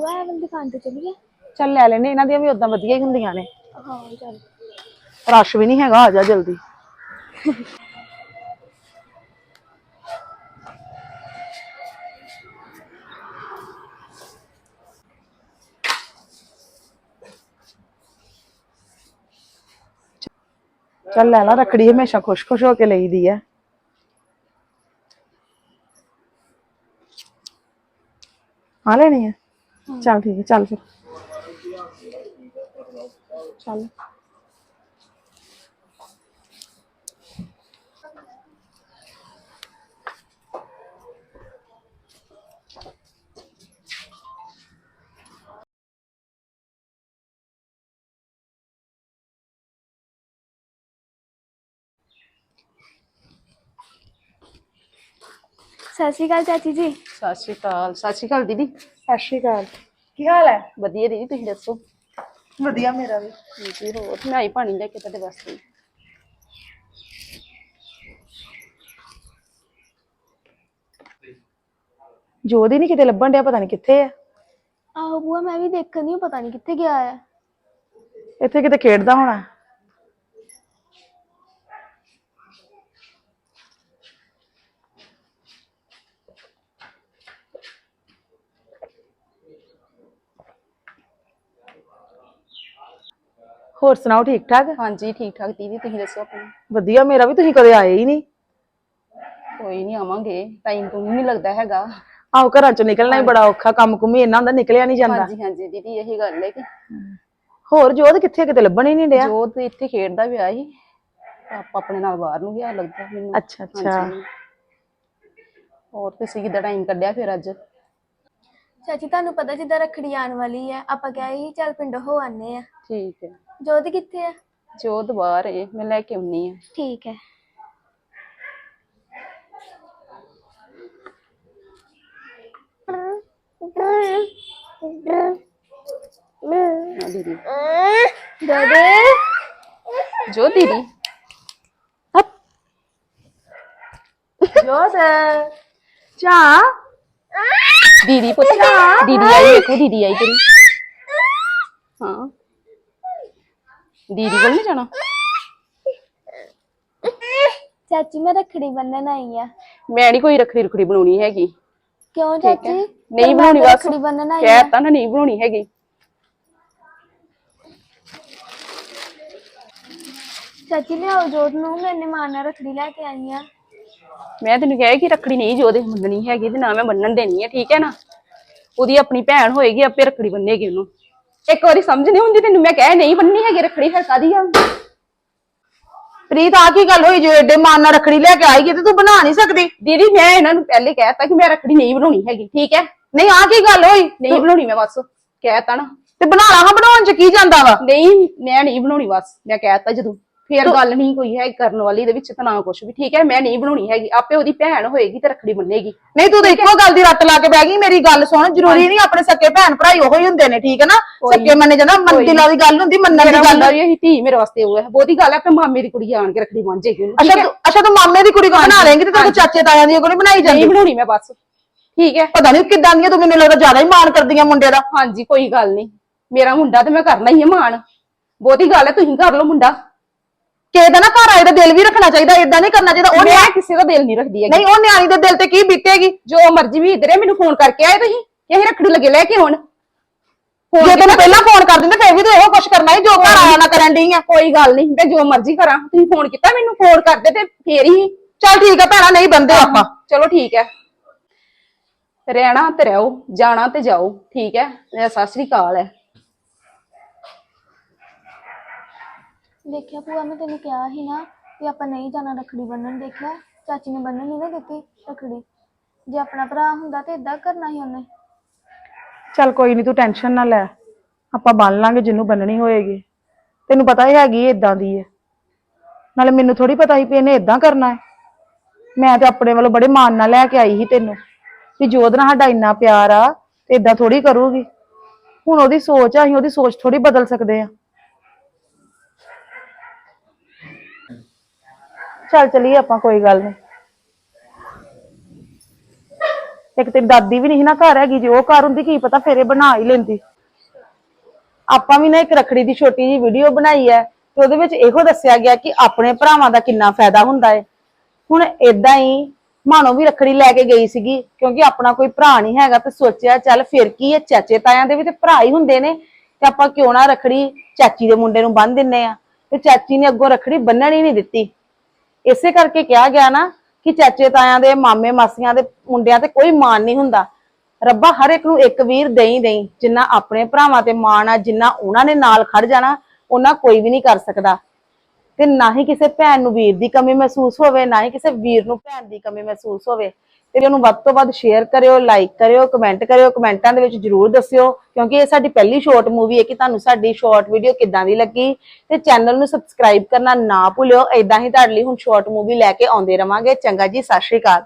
ਬੂਆ ਇਹ ਵਾਲੀ ਦੁਕਾਨ ਤੇ ਚਲੀਏ ਚੱਲ ਲੈ ਲੈਨੇ ਇਹਨਾਂ ਦੀਆਂ ਵੀ ਉਦਾਂ ਵਧੀਆ ਹੀ ਹੁੰਦੀਆਂ ਨੇ। ਹਾਂ ਚੱਲ। ਰਸ਼ ਵੀ ਨਹੀਂ ਹੈਗਾ ਆ ਜਾ ਜਲਦੀ। ਚੱਲ ਲੈ ਲਾ ਰੱਖੜੀ ਹਮੇਸ਼ਾ ਖੁਸ਼-ਖੁਸ਼ ਹੋ ਕੇ ਲਈਦੀ ਹੈ ਆ ਲੈਣੀ ਹੈ ਚੱਲ ਠੀਕ ਹੈ ਚੱਲ ਫਿਰ। ਚੱਲ। ਸਤਿ ਸ਼੍ਰੀ ਅਕਾਲ ਚਾਚੀ ਜੀ। ਸਤਿ ਸ਼੍ਰੀ ਅਕਾਲ। ਸਤਿ ਸ਼੍ਰੀ ਅਕਾਲ ਦੀਦੀ। ਸਤਿ ਸ਼੍ਰੀ ਅਕਾਲ। ਕੀ ਹਾਲ ਹੈ? ਵਧੀਆ ਦੀਦੀ ਤੁਸੀਂ ਦੱਸੋ? ਵਧੀਆ ਮੇਰਾ ਵੀ। ਜੀ ਹੋਰ ਮੈਂ ਆਈ ਪਾਣੀ ਲੈ ਕੇ ਤੁਹਾਡੇ ਵਾਸਤੇ? ਜੋਦੀ ਨਹੀਂ ਕਿਤੇ ਲੱਭਣ ਡਿਆ ਪਤਾ ਨਹੀਂ ਕਿੱਥੇ ਆ। ਆਹੋ ਬੂਆ ਮੈਂ ਵੀ ਦੇਖਣ ਨਹੀਂ ਪਤਾ ਨਹੀਂ ਕਿੱਥੇ ਗਿਆ ਆ। ਇੱਥੇ ਕਿਤੇ ਖੇਡਦਾ ਹੋਣਾ। ਹੋਰ ਸੁਣਾਓ ਠੀਕ ਠਾਕ? ਹਾਂਜੀ ਠੀਕ ਠਾਕ ਦੀਦੀ ਤੁਸੀਂ ਦੱਸੋ ਆਪਣੀ? ਵਧੀਆ ਮੇਰਾ ਵੀ ਤੁਸੀਂ ਕਦੇ ਆਏ ਹੀ ਨਹੀਂ। ਕੋਈ ਨਹੀਂ ਆਵਾਂਗੇ। ਟਾਈਮ ਤੋਂ ਨਹੀਂ ਲੱਗਦਾ ਹੈਗਾ। ਆਹੋ ਘਰਾਂ ਚੋਂ ਨਿਕਲਣਾ ਹੀ ਬੜਾ ਔਖਾ ਕੰਮ ਕੁਮੀ ਇੰਨਾ ਹੁੰਦਾ ਨਿਕਲਿਆ ਨਹੀਂ ਜਾਂਦਾ। ਹਾਂਜੀ ਹਾਂਜੀ ਦੀਦੀ ਇਹੀ ਗੱਲ ਹੈ ਕਿ ਹੋਰ ਜੋਤ ਕਿੱਥੇ ਕਿਤੇ ਲੱਭਣ ਹੀ ਨਹੀਂ ਡਿਆ? ਜੋ ਤੇ ਇੱਥੇ ਖੇਡਦਾ ਵੀ ਆਈ ਆਪਾਂ ਆਪਣੇ ਨਾਲ ਬਾਹਰ ਨੂੰ ਗਿਆ ਲੱਗਦਾ ਮੈਨੂੰ। ਅੱਛਾ ਅੱਛਾ। ਹੋਰ ਤੁਸੀਂ ਕਿੱਦਾਂ ਟਾਈਮ ਕੱਢਿਆ ਫਿਰ ਅੱਜ? ਚਾਚੀ ਤੁਹਾਨੂੰ ਪਤਾ ਜਿੱਦਾਂ ਰੱਖੜੀ ਆਉਣ ਵਾਲੀ ਹੈ ਆਪਾਂ ਕਹੇ ਸੀ ਚੱਲ ਪਿੰਡ ਹੋ ਆਨੇ ਆ ਠੀਕ ਹੈ। ਜੋਤ ਕਿੱਥੇ ਆ? ਜੋ ਦੁਬਾਰ ਹੈ ਮੈਂ ਲੈ ਕੇ ਆਉਣੀ ਆ। ਠੀਕ ਹੈ। ਹਾਂ ਦੀਦੀ। ਦਾਦੇ ਜੋ ਦੀਦੀ। ਜੋਤ। ਚਾ ਦੀਦੀ ਪੁੱਤ ਦੀਦੀ ਆਈ ਵੇਖੋ ਦੀਦੀ ਆਈ ਤੇਰੀ। ਹਾਂ। ਦੀਦੀ ਕੋਲ ਨਹੀਂ ਜਾਣਾ? ਚਾਚੀ ਮੈਂ ਰੱਖੜੀ ਬੰਨਣ ਆਈ ਆ। ਮੈਂ ਨਹੀਂ ਕੋਈ ਰੱਖੜੀ ਰੁਖੜੀ ਬਣਾਉਣੀ ਹੈਗੀ। ਕਿਉਂ ਚਾਚੀ? ਨਹੀਂ ਬਣਾਉਣੀ ਬਸ। ਰੱਖੜੀ ਬੰਨਣ ਆਈ ਆ। ਕਹਿ ਤਾ ਨਾ ਨਹੀਂ ਬਣਾਉਣੀ ਹੈਗੀ। ਚਾਚੀ ਲਿਆਓ ਜੋਤ ਨੂੰ। ਮੈਂ ਮਾਣ ਨਾਲ ਰੱਖੜੀ ਲੈ ਕੇ ਆਈ ਆ। ਮੈਂ ਤੈਨੂੰ ਕਿਹਾ ਕਿ ਰੱਖੜੀ ਨਹੀਂ ਜੋ ਦੇ ਮੰਨਣੀ ਹੈਗੀ ਤੇ ਨਾ ਮੈਂ ਬੰਨਣ ਦੇਣੀ ਹੈ ਠੀਕ ਹੈ ਨਾ? ਉਹਦੀ ਆਪਣੀ ਭੈਣ ਹੋਏਗੀ ਆਪੇ ਰੱਖੜੀ ਬੰਨੇਗੀ ਉਹਨੂੰ। ਇੱਕ ਵਾਰੀ ਸਮਝ ਨਹੀਂ ਹੁੰਦੀ ਤੈਨੂੰ ਮੈਂ ਕਹਿ ਨਹੀਂ ਬੰਨਣੀ ਹੈਗੀ ਰੱਖੜੀ ਫਿਰ ਕਾਦੀ ਆ? ਪ੍ਰੀਤ ਆ ਕੀ ਗੱਲ ਹੋਈ? ਜੋ ਏਡੇ ਮਾਨ ਨਾਲ ਰੱਖੜੀ ਲੈ ਕੇ ਆਏਗੀ ਤੇ ਤੂੰ ਬਣਾ ਨਹੀਂ ਸਕਦੀ। ਦੀਦੀ ਮੈਂ ਇਹਨਾਂ ਨੂੰ ਪਹਿਲੇ ਕਹਿਤਾ ਕਿ ਮੈਂ ਰੱਖੜੀ ਨਹੀਂ ਬਣਾਉਣੀ ਹੈਗੀ ਠੀਕ ਹੈ? ਨਹੀਂ ਆ ਕੀ ਗੱਲ ਹੋਈ? ਨਹੀਂ ਬਣਾਉਣੀ ਮੈਂ ਬਸ ਕਹਿਤਾ ਨਾ। ਤੇ ਬਣਾ ਲਾ ਹਾਂ ਬਣਾਉਣ ਚ ਕੀ ਜਾਂਦਾ ਵਾ? ਨਹੀਂ ਮੈਂ ਨਹੀਂ ਬਣਾਉਣੀ ਬਸ ਮੈਂ ਕਹਿਤਾ ਜਦੋਂ। ਫੇਰ ਗੱਲ ਨਹੀਂ ਕੋਈ ਹੈ ਕਰਨ ਵਾਲੀ ਦੇ ਵਿੱਚ ਤਾਂ ਨਾ ਕੁਛ ਵੀ। ਠੀਕ ਹੈ ਮੈਂ ਨਹੀਂ ਬਣਾਉਣੀ ਹੈਗੀ। ਆਪੇ ਉਹਦੀ ਭੈਣ ਹੋਏਗੀ ਤੇ ਰੱਖੜੀ ਬੰਨੇਗੀ। ਨਹੀਂ ਤੂੰ ਤਾਂ ਇੱਕੋ ਗੱਲ ਦੀ ਰੱਟ ਲਾ ਕੇ ਬਹਿ ਗਈ। ਮੇਰੀ ਗੱਲ ਸੁਣ ਜ਼ਰੂਰੀ ਨਹੀਂ ਆਪਣੇ ਸੱਕੇ ਭੈਣ ਭਰਾਈ ਉਹੋ ਹੀ ਹੁੰਦੇ ਨੇ ਠੀਕ ਹੈ ਨਾ? ਸੱਕੇ ਮੰਨੇ ਜਾਂਦਾ ਮਨ ਦਿਲਾਂ ਦੀ ਗੱਲ ਹੁੰਦੀ ਮੰਨਣ ਦੀ ਗੱਲ ਵੀ ਇਹੀ ਧੀ ਮੇਰੇ ਵਾਸਤੇ ਉਹ ਹੈ। ਬਹੁਤੀ ਗੱਲ ਹੈ ਆਪੇ ਮਾਮੇ ਦੀ ਕੁੜੀ ਆਣ ਕੇ ਰੱਖੜੀ ਬੰਨ ਜੇਗੀ ਅੱਛਾ ਤੂੰ ਅੱਛਾ ਤੂੰ ਮਾਮੇ ਦੀ ਕੁੜੀ ਕੋ ਬਣਾ ਲੇਂਗੀ ਤੇ ਤੇਰੇ ਚਾਚੇ ਤਾਇਆਂ ਦੀ ਕੋਈ ਬਣਾਈ ਜਾਂਦੀ। ਨਹੀਂ ਬਣਾਉਣੀ ਮੈਂ ਬਸ। ਠੀਕ ਹੈ? ਪਤਾ ਨਹੀਂ ਕਿੱਦਾਂ ਦੀਆਂ ਤੂੰ ਮੈਨੂੰ ਲੱਗਦਾ ਜ਼ਿਆਦਾ ਹੀ ਮਾਣ ਕਰਦੀਆਂ ਮੁੰਡੇ ਦਾ। ਹਾਂਜੀ ਕੋਈ ਗੱਲ ਨਹੀਂ। ਮੇਰਾ ਮੁੰਡਾ ਤੇ ਮੈਂ ਕਰਨਾ ਹੀ ਹੈ ਮਾਣ। ਬਹੁਤੀ ਗੱਲ ਹੈ ਤੁਸੀਂ ਕਰ ਲਓ ਮੁੰਡਾ। ਕਿਸੇ ਦਾ ਨਾ ਘਰ ਆਏ ਦਾ ਦਿਲ ਵੀ ਰੱਖਣਾ ਚਾਹੀਦਾ ਇਦਾਂ ਨਹੀਂ ਕਰਨਾ ਚਾਹੀਦਾ ਉਹ ਮੈਂ ਕਿਸੇ ਦਾ ਦਿਲ ਨਹੀਂ ਰੱਖਦੀ ਹੈਗੀ। ਨਹੀਂ ਉਹ ਨਿਆਣੀ ਦੇ ਦਿਲ ਤੇ ਕੀ ਬੀਤੇਗੀ? ਜੋ ਮਰਜ਼ੀ ਵੀ ਇਧਰੇ ਮੈਨੂੰ ਫੋਨ ਕਰਕੇ ਆਏ ਤੁਸੀਂ। ਕਿ ਅਸੀਂ ਰੱਖੜੀ ਲੱਗੇ ਲੈ ਕੇ ਹੁਣ ਜੇ ਤੈਨੂੰ ਪਹਿਲਾਂ ਫੋਨ ਕਰ ਦਿੰਦੇ ਫੇਰ ਵੀ ਤੂੰ ਇਹੋ ਕੁਛ ਕਰਨਾ ਸੀ ਜੋ ਘਰ ਆਇਆ ਨਾ ਕਰਨ ਡਈ ਆ। ਕੋਈ ਗੱਲ ਨਹੀਂ ਮੈਂ ਜੋ ਮਰਜ਼ੀ ਕਰਾਂ। ਤੁਸੀਂ ਫੋਨ ਕੀਤਾ ਮੈਨੂੰ ਫੋਨ ਕਰਦੇ ਤੇ ਫੇਰ ਹੀ। ਚੱਲ ਠੀਕ ਆ ਭੈਣਾ ਨਹੀਂ ਬੰਦੇ ਆਪਾਂ। ਚਲੋ ਠੀਕ ਹੈ ਰਹਿਣਾ ਤੇ ਰਹੋ ਜਾਣਾ ਤੇ ਜਾਓ ਠੀਕ ਹੈ ਮੇਰਾ ਸਤਿ ਸ੍ਰੀ ਅਕਾਲ ਹੈ ਦੇਖਿਆ ਭੂਆ, ਮੈਂ ਤੈਨੂੰ ਕਿਹਾ ਸੀ ਨਾ ਵੀ ਆਪਾਂ ਨਹੀਂ ਜਾਣਾ ਰੱਖੜੀ ਬੰਨਣ, ਦੇਖਿਆ? ਚਾਚੀ ਨੇ ਬੰਨਣ ਨਹੀਂ ਨਾ ਦਿੱਤੀ ਰੱਖੜੀ। ਜੇ ਆਪਣਾ ਭਰਾ ਹੁੰਦਾ ਤੇ ਇਦਾਂ ਕਰਨਾ ਸੀ ਉਹਨੇ। ਚੱਲ ਕੋਈ ਨਹੀਂ ਤੂੰ ਟੈਨਸ਼ਨ ਨਾ ਲੈ। ਆਪਾਂ ਬੰਨ ਲਾਂਗੇ ਜਿੰਨੂੰ ਬੰਨਣੀ ਹੋਏਗੀ। ਤੈਨੂੰ ਪਤਾ ਹੀ ਹੈਗੀ ਇਦਾਂ ਦੀ ਹੈ ਨਾਲੇ ਮੈਨੂੰ ਥੋੜੀ ਪਤਾ ਸੀ ਵੀ ਇਹਨੇ ਇਦਾਂ ਕਰਨਾ ਹੈ ਮੈਂ ਤੇ ਆਪਣੇ ਵੱਲੋਂ ਬੜੇ ਮਾਣ ਨਾਲ ਲੈ ਕੇ ਆਈ ਸੀ ਤੈਨੂੰ। ਵੀ ਜੋਧ ਨਾਲ ਸਾਡਾ ਇੰਨਾ ਪਿਆਰ ਆ, ਤੇ ਇਦਾਂ ਥੋੜੀ ਕਰੂਗੀ। ਹੁਣ ਉਹਦੀ ਸੋਚ ਆ, ਅਸੀਂ ਉਹਦੀ ਸੋਚ ਥੋੜੀ ਬਦਲ ਸਕਦੇ ਆ। ਚੱਲ ਚਲੀਏ ਆਪਾਂ, ਕੋਈ ਗੱਲ ਨਹੀਂ ਇੱਕ ਤੇਰੀ ਦਾਦੀ ਵੀ ਨਹੀਂ ਨਾ ਘਰ ਹੈਗੀ, ਜੇ ਉਹ ਘਰ ਹੁੰਦੀ ਕੀ ਪਤਾ ਫੇਰੇ ਬਣਾ ਹੀ ਲੈਂਦੀ। ਆਪਾਂ ਵੀ ਨਾ ਇੱਕ ਰਖੜੀ ਦੀ ਛੋਟੀ ਜੀ ਵੀਡੀਓ ਬਣਾਈ ਹੈ ਤੇ ਉਹਦੇ ਵਿੱਚ ਇਹੋ ਦੱਸਿਆ ਗਿਆ ਕਿ ਆਪਣੇ ਭਰਾਵਾਂ ਦਾ ਕਿੰਨਾ ਫਾਇਦਾ ਹੁੰਦਾ ਹੈ। ਹੁਣ ਇਦਾਂ ਹੀ ਮਾਨੋ ਵੀ ਰਖੜੀ ਲੈ ਕੇ ਗਈ ਸੀਗੀ, ਕਿਉਂਕਿ ਆਪਣਾ ਕੋਈ ਭਰਾ ਨਹੀਂ ਹੈਗਾ ਤੇ ਸੋਚਿਆ ਚੱਲ ਫਿਰ ਕੀ ਹੈ, ਚਾਚੇ ਤਾਇਆਂ ਦੇ ਵੀ ਤੇ ਭਰਾ ਹੀ ਹੁੰਦੇ ਨੇ, ਤੇ ਆਪਾਂ ਕਿਉਂ ਨਾ ਰਖੜੀ ਚਾਚੀ ਦੇ ਮੁੰਡੇ ਨੂੰ ਬੰਨ ਦਿੰਨੇ ਆ ਤੇ ਚਾਚੀ ਨੇ ਅੱਗੋਂ ਰਖੜੀ ਬੰਨਣ ਹੀ ਨਹੀਂ ਦਿੱਤੀ। ਇਸੇ ਕਰਕੇ ਕਿਹਾ ਗਿਆ ਨਾ ਕਿ ਚਾਚੇ ਤਾਇਆਂ ਦੇ, ਮਾਮੇ ਮਾਸੀਆਂ ਦੇ ਮੁੰਡਿਆਂ ਤੇ ਕੋਈ ਮਾਣ ਨਹੀਂ ਹੁੰਦਾ। ਰੱਬਾ ਹਰ ਇੱਕ ਨੂੰ ਇੱਕ ਵੀਰ ਦੇਈ ਦੇਈ, ਜਿੰਨਾ ਆਪਣੇ ਭਰਾਵਾਂ ਤੇ ਮਾਣ ਆ, ਜਿੰਨਾ ਉਹਨਾਂ ਨੇ ਨਾਲ ਖੜ ਜਾਣਾ, ਉਹਨਾਂ ਕੋਈ ਵੀ ਨਹੀਂ ਕਰ ਸਕਦਾ। ਤੇ ਨਾ ਹੀ ਕਿਸੇ ਭੈਣ ਨੂੰ ਵੀਰ ਦੀ ਕਮੀ ਮਹਿਸੂਸ ਹੋਵੇ, ਨਾ ਹੀ ਕਿਸੇ ਵੀਰ ਨੂੰ ਭੈਣ ਦੀ ਕਮੀ ਮਹਿਸੂਸ ਹੋਵੇ। ਤੇ ਉਹਨੂੰ ਵੱਧ ਤੋਂ ਵੱਧ ਸ਼ੇਅਰ ਕਰਿਓ ਲਾਈਕ ਕਰਿਓ ਕਮੈਂਟ ਕਰਿਓ, ਕਮੈਂਟਾਂ ਦੇ ਵਿੱਚ ਜਰੂਰ ਦੱਸਿਓ, ਕਿਉਂਕਿ ਇਹ ਸਾਡੀ ਪਹਿਲੀ ਸ਼ਾਰਟ ਮੂਵੀ ਹੈ ਕਿ ਤੁਹਾਨੂੰ ਸਾਡੀ ਸ਼ਾਰਟ ਵੀਡੀਓ ਕਿੱਦਾਂ ਦੀ ਲੱਗੀ ਤੇ ਚੈਨਲ ਨੂੰ ਸਬਸਕ੍ਰਾਈਬ ਕਰਨਾ ਨਾ ਭੁੱਲਿਓ। ਐਦਾਂ ਹੀ ਤੁਹਾਡੇ ਲਈ ਹੁਣ ਸ਼ਾਰਟ ਮੂਵੀ ਲੈ ਕੇ ਆਉਂਦੇ ਰਵਾਂਗੇ। ਚੰਗਾ ਜੀ, ਸਤਿ ਸ਼੍ਰੀ ਅਕਾਲ।